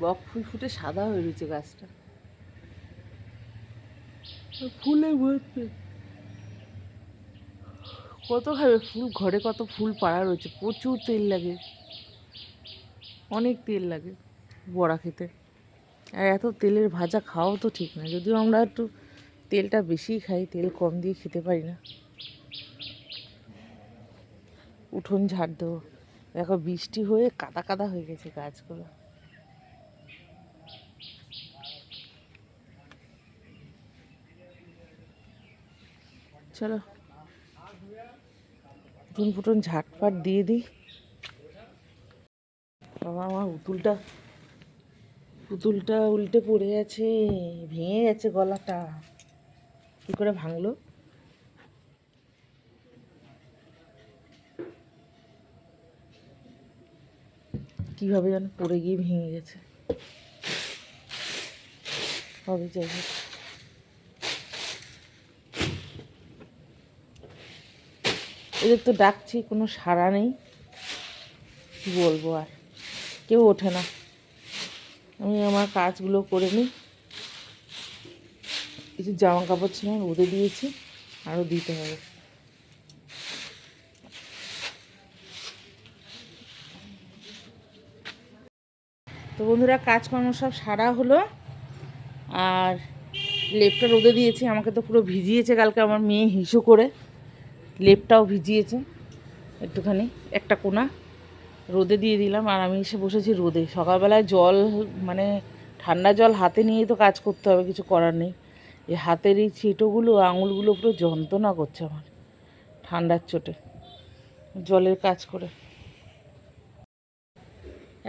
বক ফুল ফুটে সাদা হয়ে রয়েছে গাছটা। ফুলে ভর্তি। কত খাবে ফুল? ঘরে কত ফুল পাড়া রয়েছে? প্রচুর তেল লাগে। অনেক তেল লাগে বড়া খেতে। আর এত তেলের ভাজা খাওয়াও তো ঠিক না। যদিও আমরা একটু তেলটা বেশি খাই তেল কম দিয়ে খেতে পারি না। উঠোন ঝাড় দেবো। দেখো বৃষ্টি হয়ে কাদা কাদা হয়ে গেছে গাছগুলো। চলো। উঠোন ফুটুন ঝাটপাট দিয়ে দিই। বাবা, আমার উতুলটা পুতুলটা উল্টে পড়ে আছে, ভেঙে গেছে গলাটা। কি করে ভাঙলো? কীভাবে যেন পড়ে গিয়ে ভেঙে গেছে। হবে, যাই হোক। এদের তো ডাকছি, কোনো সাড়া নেই। কী বলব আর? কেউ ওঠে না। আমি আমার কাজগুলো করে নিই। কিছু জামা কাপড় ছিল রোদে দিয়েছি, আরও দিতে হবে। তো বন্ধুরা, কাজকর্ম সব সারা হলো, আর লেপটা রোদে দিয়েছি, আমাকে তো পুরো ভিজিয়েছে কালকে আমার মেয়ে হিসু করে। লেপটাও ভিজিয়েছে একটুখানি, একটা কোনা রোদে দিয়ে দিলাম আর আমি এসে বসেছি রোদে। সকালবেলায় জল মানে ঠান্ডা জল হাতে নিয়ে তো কাজ করতে হবে, কিছু করার নেই। এই হাতের এই ছিটোগুলো, আঙুলগুলো পুরো যন্ত্রণা করছে আমার, ঠান্ডার চোটে, জলের কাজ করে।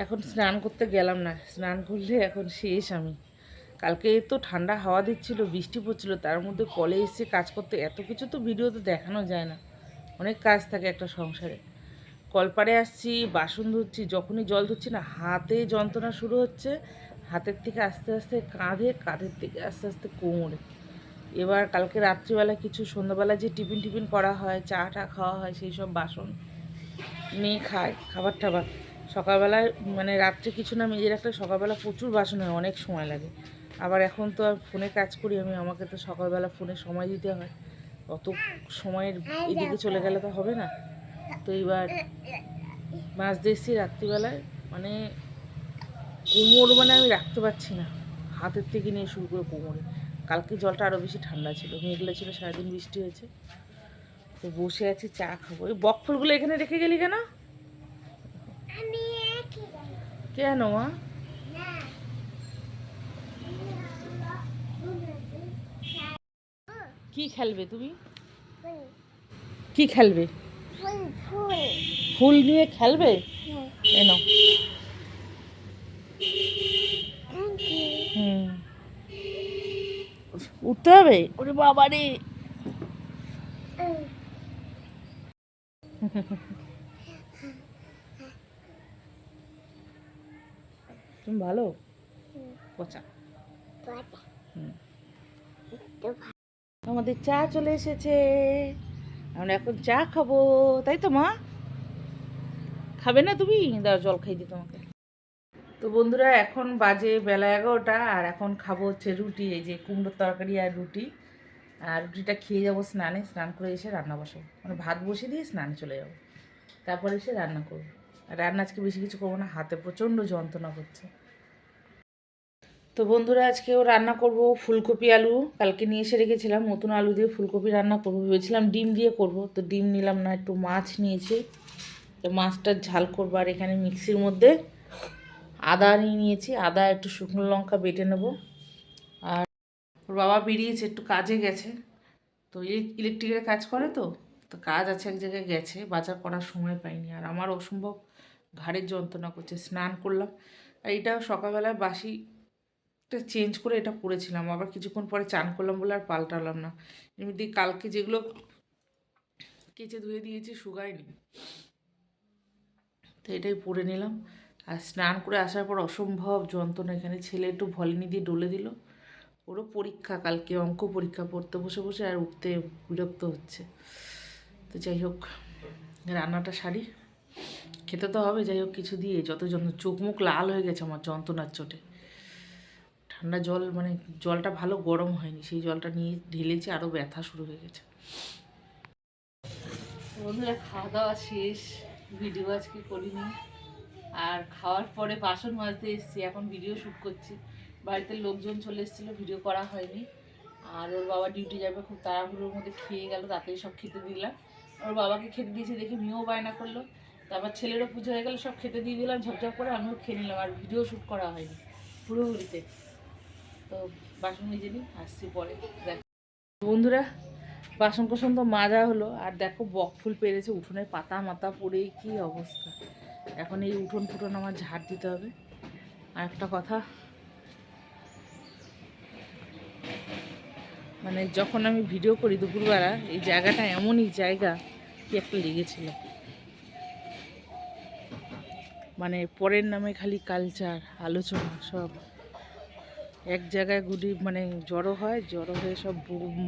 এখন স্নান করতে গেলাম না, স্নান করলে এখন শেষ আমি। কালকে তো ঠান্ডা হাওয়া দিচ্ছিল, বৃষ্টি পড়ছিল, তার মধ্যে কলে এসে কাজ করতে, এত কিছু তো ভিডিওতে দেখানো যায় না। অনেক কাজ থাকে একটা সংসারে। কলপাড়ে আসছি, বাসন ধুচ্ছি, যখনই জল ধুচ্ছি না, হাতে যন্ত্রণা শুরু হচ্ছে, হাতের থেকে আস্তে আস্তে কাঁধে, কাঁধের থেকে আস্তে আস্তে কোমরে। এবার কালকে রাত্রিবেলা কিছু সন্ধ্যাবেলা যে টিফিন টিফিন করা হয় চা টা খাওয়া হয়, সেই সব বাসন মেয়ে খায় খাবার টাবার। সকালবেলায় মানে রাত্রে কিছু না মেজে রাখলে সকালবেলা প্রচুর বাসন হয়, অনেক সময় লাগে। আবার এখন তো আর ফোনে কাজ করি আমি, আমাকে তো সকালবেলা ফোনে সময় দিতে হয়। অত সময়ের এদিকে চলে গেলে তো হবে না। তো এবার মাছ দিয়েছি রাত্রিবেলায় মানে কোমর মানে আমি রাখতে পারছি না। হাতের থেকে নিয়ে শুরু করে কোমরে। কালকে জলটা আরও বেশি ঠান্ডা ছিল মেঘলা ছিল সারাদিন বৃষ্টি হয়েছে। তো বসে আছি চা খাব। এই বক ফুলগুলো এখানে রেখে গেলি কেন? কেন মা? কি খেলবে তুমি? কি খেলবে? ফুল নিয়ে খেলবে? এনো হুম। উঠতে হবে? ওরে বাবা রে। তুমি ভালো? পচা। হুম। আমাদের চা চলে এসেছে। আমরা এখন চা খাব, তাই তো মা? খাবে না তুমি? দাও, জল খাই দি তোমাকে। তো বন্ধুরা, এখন বাজে বেলা এগারোটা, আর এখন খাব হচ্ছে রুটি, এই যে কুমড়োর তরকারি আর রুটি। আর রুটিটা খেয়ে যাব স্নানে, স্নান করে এসে রান্না বসাবো। মানে ভাত বসে দিয়ে স্নানে চলে যাব। তারপর এসে রান্না করব। আর রান্না আজকে বেশি কিছু করব না, হাতে প্রচণ্ড যন্ত্রণা করছে। তো বন্ধুরা আজকেও রান্না করব ফুলকপি আলু। কালকে নিয়ে এসে রেখেছিলাম নতুন আলু দিয়ে ফুলকপি রান্না করব। ভেবেছিলাম ডিম দিয়ে করব, তো ডিম নিলাম না, একটু মাছ নিয়েছি। তো মাছটার ঝাল করব আর এখানে মিক্সির মধ্যে আদা নিয়ে নিয়েছি। আদা, একটু শুকনো লঙ্কা বেটে নেব। আর ওর বাবা বেরিয়েছে, একটু কাজে গেছে। তো ইলেকট্রিকের কাজ করে তো তো কাজ আছে এক জায়গায় গেছে, বাজার করার সময় পাইনি। আর আমার অসম্ভব ঘাড়ের যন্ত্রণা করছে, স্নান করলাম। আর এটা সকালবেলায় বাসি চেঞ্জ করে এটা পরেছিলাম। আবার কিছুক্ষণ পরে চান করলাম বলে আর পাল্টালাম না। এমনি কালকে যেগুলো কেচে ধুয়ে দিয়েছি শুকায়নি। তো এটাই পরে নিলাম। আর স্নান করে আসার পর অসম্ভব যন্ত্রণা। এখানে ছেলে একটু ভলিনি দিয়ে ডলে দিল। ওরও পরীক্ষা, কালকে অঙ্ক পরীক্ষা পড়তে বসে বসে আর উঠতে বিরক্ত হচ্ছে। তো যাই হোক, রান্নাটা সারি। খেতে তো হবে, যাই হোক কিছু দিয়ে। যত যন্ত্র চোখ মুখ লাল হয়ে গেছে আমার যন্ত্রণার চোটে। ঠান্ডা জল মানে জলটা ভালো গরম হয়নি, সেই জলটা নিয়ে ঢেলেছি আরও ব্যথা শুরু হয়ে গেছে। বন্ধুরা খাওয়া দাওয়া শেষ, ভিডিও আজকে করিনি। আর খাওয়ার পরে বাসন মাজতে এসেছি, এখন ভিডিও শ্যুট করছি। বাড়িতে লোকজন চলে এসেছিল ভিডিও করা হয়নি। আর ওর বাবা ডিউটি যাবে, খুব তাড়াহুড়োর মধ্যে খেয়ে গেল, তাতেই সব খেতে দিলাম। ওর বাবাকে খেতে দিয়েছি দেখে মেয়েও বায়না করল। তারপর ছেলেরও পুজো হয়ে গেলো, সব খেতে দিয়ে দিলাম ঝপঝপ করে আমিও খেয়ে নিলাম, আর ভিডিও শ্যুট করা হয়নি, পুরোপুরিতে। তো বাসন মেজে নিই আসছি পরে। দেখ। বন্ধুরা বাসন কোসন তো মাজা হলো, আর দেখো বক ফুল পেরেছে, উঠোনে পাতা মাথা পড়ে কি অবস্থা। এখন এই উঠোন ফুটন আমার ঝাড় দিতে হবে। আর একটা কথা মানে যখন আমি ভিডিও করি দুপুরবেলা, এই জায়গাটা এমনই জায়গা কি একটা লেগেছিল। মানে পরের নামে খালি কালচার আলোচনা, সব। এক জায়গায় গুলি মানে জড়ো হয়, জড়ো হয়ে সব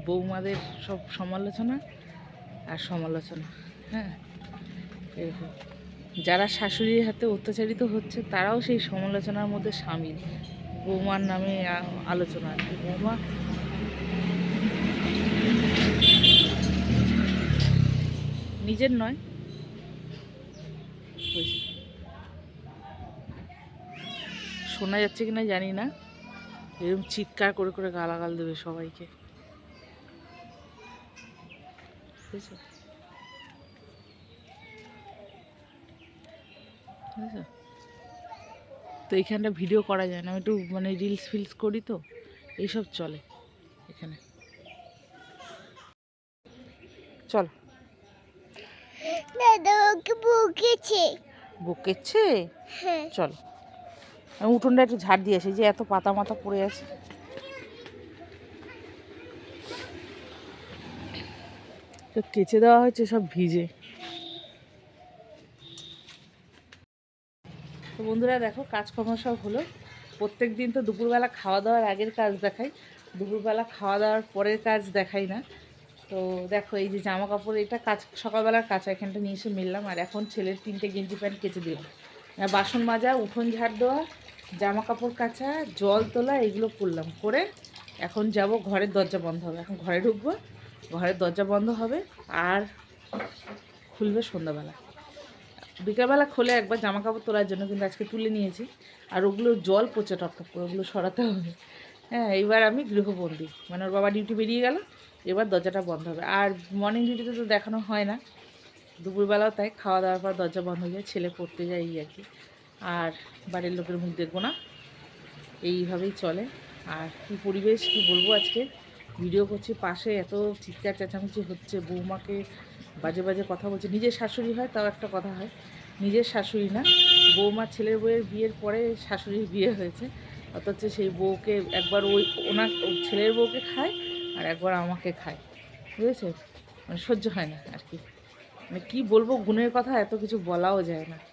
বৌমাদের সব সমালোচনা আর সমালোচনা হ্যাঁ? এরকম। যারা শাশুড়ির হাতে অত্যাচারিত হচ্ছে, তারাও সেই সমালোচনার মধ্যে সামিল। বৌমার নামে আলোচনা আর কি। বৌমা নিজের নয়। শোনা যাচ্ছে কিনা জানি না। এরকম চিৎকার করে করে গালাগাল দেবে সবাইকে। বুঝেছ? বুঝেছ? তো এইখানটা ভিডিও করা যায় না। আমি একটু মানে রিলস ফিলস করি তো এইসব চলে এখানে। চল। বকেছে। বকেছে? হ্যাঁ। চল। আমি উঠোনটা একটু ঝাড় দিয়ে আসি যে এত পাতা মাথা পড়ে আছে। তো কেচে দেওয়া হয়েছে সব ভিজে। তো বন্ধুরা দেখো, কাজকর্ম সব হলো। প্রত্যেক দিন তো দুপুরবেলা খাওয়া দাওয়ার আগের কাজ দেখাই, দুপুরবেলা খাওয়া দাওয়ার পরের কাজ দেখাই না। তো দেখো, এই যে জামা কাপড় এটা কাজ, সকালবেলার কাঁচা এখানটা নিয়ে এসে মিললাম। আর এখন ছেলের তিনটে গেঞ্জি প্যান্ট কেচে দিলাম। বাসন মাজা, উঠোন ঝাড় দেওয়া জামা কাপড় কাচা, জল তোলা, এগুলো করলাম। করে এখন যাব, ঘরের দরজা বন্ধ হবে। এখন ঘরে ঢুকবো, ঘরের দরজা বন্ধ হবে, আর খুলবে সন্ধ্যাবেলা। বিকালবেলা খোলে একবার জামা কাপড় তোলার জন্য কিন্তু আজকে তুলে নিয়েছি। আর ওগুলো জল পচে টপটপ করে ওগুলো সরাতে হবে। হ্যাঁ এইবার আমি গৃহবন্দী। মানে ওর বাবা ডিউটি বেরিয়ে গেল, এবার দরজাটা বন্ধ হবে। আর মর্নিং ডিউটিতে তো দেখানো হয় না। দুপুরবেলাও তাই খাওয়া দাওয়ার পর দরজা বন্ধ হয়ে যায়, ছেলে পড়তে যায় এই আর কি। আর বাড়ির লোকের মুখ দেখব না। এইভাবেই চলে। আর কী পরিবেশ, কী বলব আজকে? ভিডিও করছি, পাশে এত চিৎকার চেঁচামেচি হচ্ছে, বৌমাকে বাজে বাজে কথা বলছে। নিজের শাশুড়ি হয়, তাও একটা কথা হয়। নিজের শাশুড়ি না বৌমা ছেলের বউয়ের বিয়ের পরে শাশুড়ির বিয়ে হয়েছে। অথচ সেই বউকে একবার ওই ওনার ছেলের বউকে খায় আর একবার আমাকে খায়। বুঝেছে? মানে সহ্য হয় না আর কি। মানে কী বলব, গুণের কথা এত কিছু বলাও যায় না।